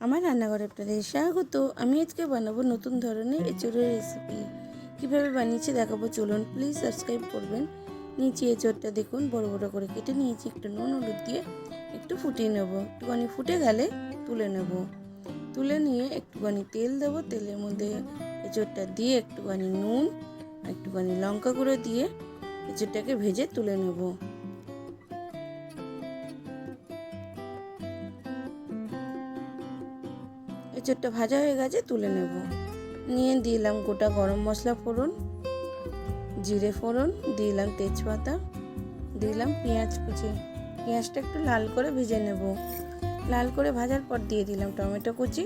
আমার রান্নাঘরে আপনাদের স্বাগত। আমি আজকে বানাবো নতুন ধরনের এঁচড়ের রেসিপি কীভাবে বানিয়েছি দেখাবো, চলুন প্লিজ সাবস্ক্রাইব করবেন। নিচে এঁচড়টা দেখুন, বড় বড় করে কেটে নিয়েছি, একটু নুন হলুদ দিয়ে একটু ফুটিয়ে নেব। একটুখানি ফুটে গেলে তুলে নেব। তুলে নিয়ে একটুখানি তেল দেবো, তেলের মধ্যে এঁচড়টা দিয়ে একটুখানি নুন একটুখানি লঙ্কা গুঁড়ো দিয়ে এঁচড়টাকে ভেজে তুলে নেব। এঁচড়টা ভাজা হয়ে গেছে, তুলে নেব। নিয়ে দিলাম গোটা গরম মশলা ফোড়ন, জিরে ফোড়ন, দিলাম তেজপাতা, দিলাম পেঁয়াজ কুচি। পেঁয়াজটা একটু লাল করে ভেজে নেব। লাল করে ভাজার পর দিয়ে দিলাম টমেটো কুচি,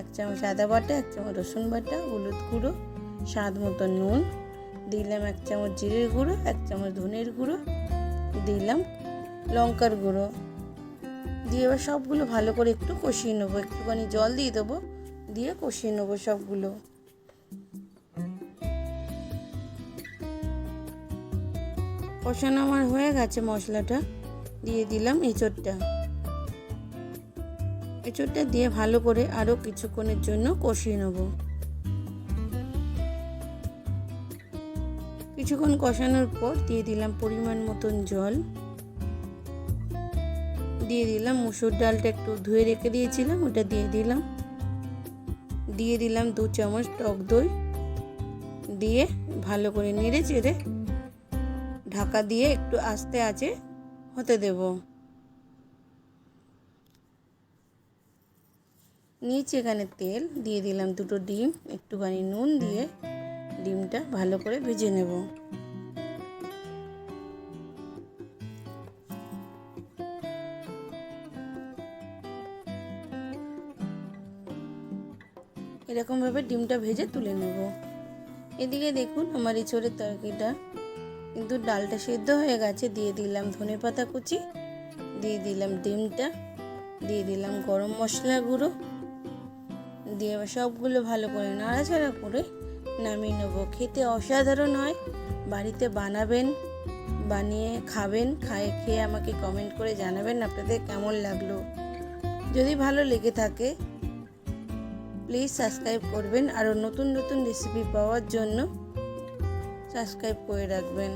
এক চামচ আদা বাটা, এক চামচ রসুন বাটা, হলুদ গুঁড়ো, স্বাদ মতো নুন, দিলাম এক চামচ জিরের গুঁড়ো, এক চামচ ধনের গুঁড়ো, দিলাম লঙ্কার গুঁড়ো। দিয়ে এবার সবগুলো ভালো করে একটু কষিয়ে নেব। একটুখানি জল দিয়ে দেবো, দিয়ে কষিয়ে নেব সবগুলো। কষানো আমার হয়ে গেছে মশলাটা। দিয়ে দিলাম এঁচড়টা। এঁচড়টা দিয়ে ভালো করে আরও কিছুক্ষণের জন্য কষিয়ে নেব। কিছুক্ষণ কষানোর পর দিয়ে দিলাম পরিমাণ মতন জল। দিয়ে দিলাম, মুসুর ডালটা একটু ধুয়ে রেখে দিয়েছিলাম, ওটা দিয়ে দিলাম। দিয়ে দিলাম দু চামচ টক দই দিয়ে ভালো করে নেড়ে চেড়ে ঢাকা দিয়ে একটু আস্তে আছে হতে দেব। নিচে এখানে তেল, দিয়ে দিলাম দুটো ডিম, একটুখানি নুন দিয়ে ডিমটা ভালো করে ভেজে নেব। এরকমভাবে ডিমটা ভেজে তুলে নেব। এদিকে দেখুন আমার ইঁচড়ের তরকারিটা কিন্তু ডালটা সেদ্ধ হয়ে গেছে। দিয়ে দিলাম ধনে পাতা কুচি, দিয়ে দিলাম ডিমটা, দিয়ে দিলাম গরম মশলা গুঁড়ো। দিয়ে সবগুলো ভালো করে নাড়াচাড়া করে নামিয়ে নেব। খেতে অসাধারণ হয়, বাড়িতে বানাবেন, বানিয়ে খাবেন, খায়ে খেয়ে আমাকে কমেন্ট করে জানাবেন আপনাদের কেমন লাগল। যদি ভালো লেগে থাকে প্লিজ সাবস্ক্রাইব করবেন আরও নতুন নতুন রেসিপি পাওয়ার জন্য সাবস্ক্রাইব করে রাখবেন।